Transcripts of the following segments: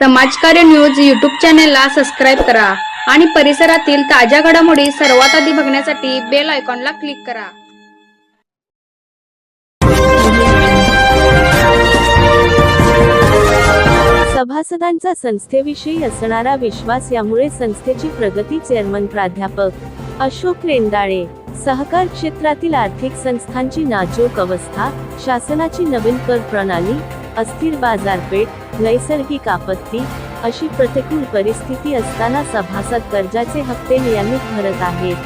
समाजकार्य news YouTube चॅनेलला subscribe करा आणि परिसरातील ताज्या घडामोडी सर्वात आधी बघण्यासाठी बेल आयकॉनला क्लिक करा. सभासदांचा संस्थेविषयी असणारा विश्वास यामुळे संस्थेची प्रगती चेअरमन प्राध्यापक अशोक रेंदाळे सहकार क्षेत्रातील आर्थिक संस्थांची नाजूक अवस्था शासनाची नवीन कर प्रणाली अस्थिर बाजारपेठ नैसर्गिक आपत्ती अशी प्रतिकूल परिस्थिती असताना सभासद कर्जाचे हप्ते नियमित भरत आहेत.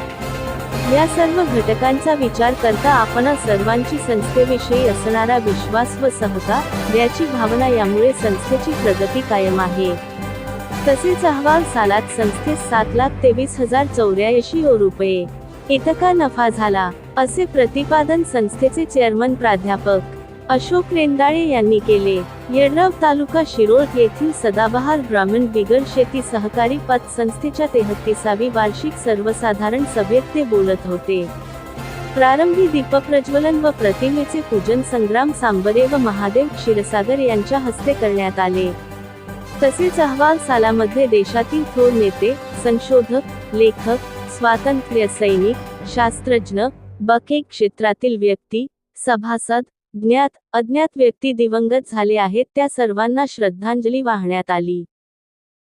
या सर्व घटकांचा विचार करता आपण सर्वांची संस्थेविषयी असणारा विश्वास व सहकार याची भावना यामुळे संस्थेची प्रगती कायम आहे. तसेच अहवाल सालात संस्थेस सात लाख तेवीस हजार चौऱ्याऐंशी रुपये. इतका नफा झाला असे प्रतिपादन संस्थेचे चेअरमन प्राध्यापक अशोक रेंदाळे यांनी केले. येडराव तालुका शिरोळ येथील सदाबहार ग्रामीण बिगर शेती सहकारी पतसंस्थेच्या तेहतीसावी वार्षिक सर्वसाधारण सभेत ते बोलत होते. प्रारंभी दीपप्रज्वलन व प्रतिमेचे पूजन संग्राम सांबरे व महादेव क्षीरसागर यांच्या हस्ते करण्यात आले. तसेच अहवाल सालामध्ये देशातील थोर नेते संशोधक लेखक स्वातंत्र्य सैनिक शास्त्रज्ञ बके क्षेत्रातील व्यक्ती सभासद ज्ञात अज्ञात व्यक्ती दिवंगत झाले आहेत त्या सर्वांना श्रद्धांजली वाहण्यात आली.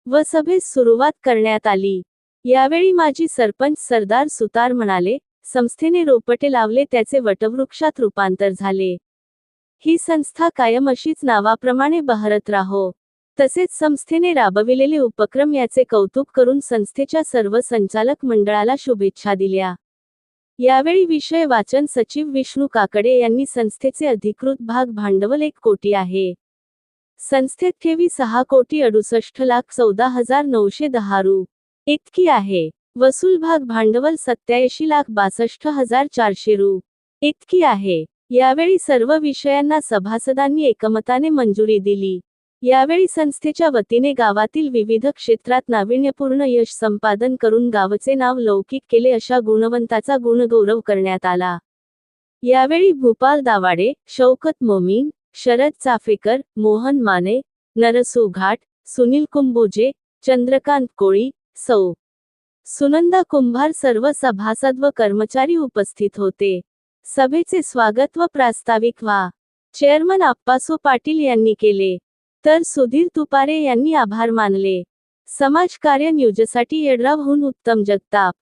व सभेस सुरुवात करण्यात आली. यावेळी माजी सरपंच सरदार सुतार म्हणाले संस्थेने रोपटे लावले त्याचे वटवृक्षात रूपांतर झाले. ही संस्था कायम अशीच नावाप्रमाणे बहरत राहो. तसेच संस्थेने राबविलेले उपक्रम याचे कौतुक करून संस्थेच्या सर्व संचालक मंडळाला शुभेच्छा दिल्या. यावेळी विषय वाचन सचिव विष्णू काकडे यांनी संस्थेचे अधिकृत भाग भांडवल एक कोटी आहे. संस्थेत ठेवी सहा कोटी अडुसष्ट लाख चौदा हजार नऊशे दहा रु. इतकी आहे. वसूल भाग भांडवल सत्याऐंशी लाख बासष्ट हजार चारशे रु. इतकी आहे. यावेळी सर्व विषयांना सभासदांनी एकमताने मंजुरी दिली. यावेळी संस्थेच्या वतीने गावातील विविध क्षेत्रात नाविन्यपूर्ण यश संपादन करून गावचे नाव लौकिक केले अशा गुणवंताचा गुणगौरव करण्यात आला. यावेळी भूपाल दावाडे शौकत मोमीन शरद चाफेकर मोहन माने नरसू घाट सुनील कुंभोजे चंद्रकांत कोळी सौ. सुनंदा कुंभार सर्व सभासद व कर्मचारी उपस्थित होते. सभेचे स्वागत व प्रास्ताविक व्हा. चेअरमन आप्पासो पाटील यांनी केले. तर सुधीर तुपारे यांनी आभार मानले. समाजकार्य न्यूजसाठी येडरावहून उत्तम जगताप.